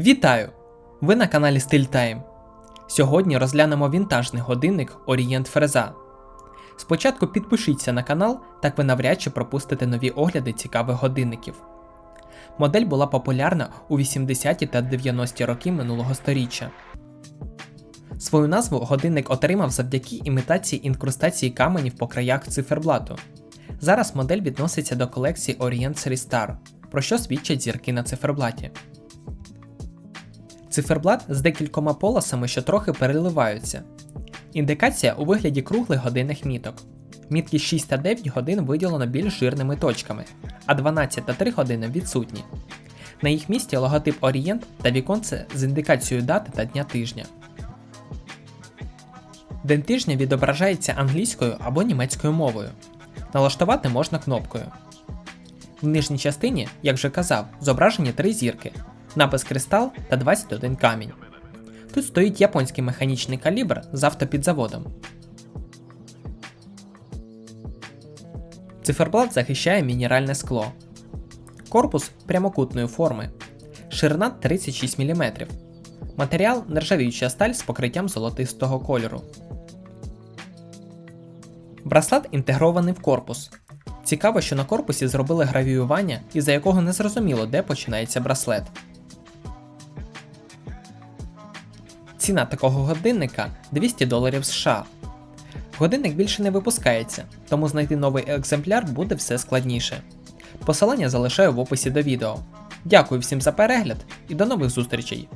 Вітаю! Ви на каналі Style Time. Сьогодні розглянемо вінтажний годинник Orient Freza. Спочатку підпишіться на канал, так ви навряд чи пропустите нові огляди цікавих годинників. Модель була популярна у 80-ті та 90-ті роки минулого століття. Свою назву годинник отримав завдяки імітації інкрустації каменів по краях циферблату. Зараз модель відноситься до колекції Orient Series Star, про що свідчать зірки на циферблаті. Циферблат з декількома полосами, що трохи переливаються. Індикація у вигляді круглих годинних міток. Мітки 6 та 9 годин виділено більш жирними точками, а 12 та 3 години відсутні. На їх місці логотип Orient та віконце з індикацією дати та дня тижня. День тижня відображається англійською або німецькою мовою. Налаштувати можна кнопкою. В нижній частині, як вже казав, зображені три зірки, напис кристал та 21 камінь. Тут стоїть японський механічний калібр з автопідзаводом. Циферблат захищає мінеральне скло. Корпус прямокутної форми. Ширина 36 мм. Матеріал нержавіюча сталь з покриттям золотистого кольору. Браслет інтегрований в корпус. Цікаво, що на корпусі зробили гравіювання, із-за якого не зрозуміло, де починається браслет. Ціна такого годинника 200 доларів США. Годинник більше не випускається, тому знайти новий екземпляр буде все складніше. Посилання залишаю в описі до відео. Дякую всім за перегляд і до нових зустрічей!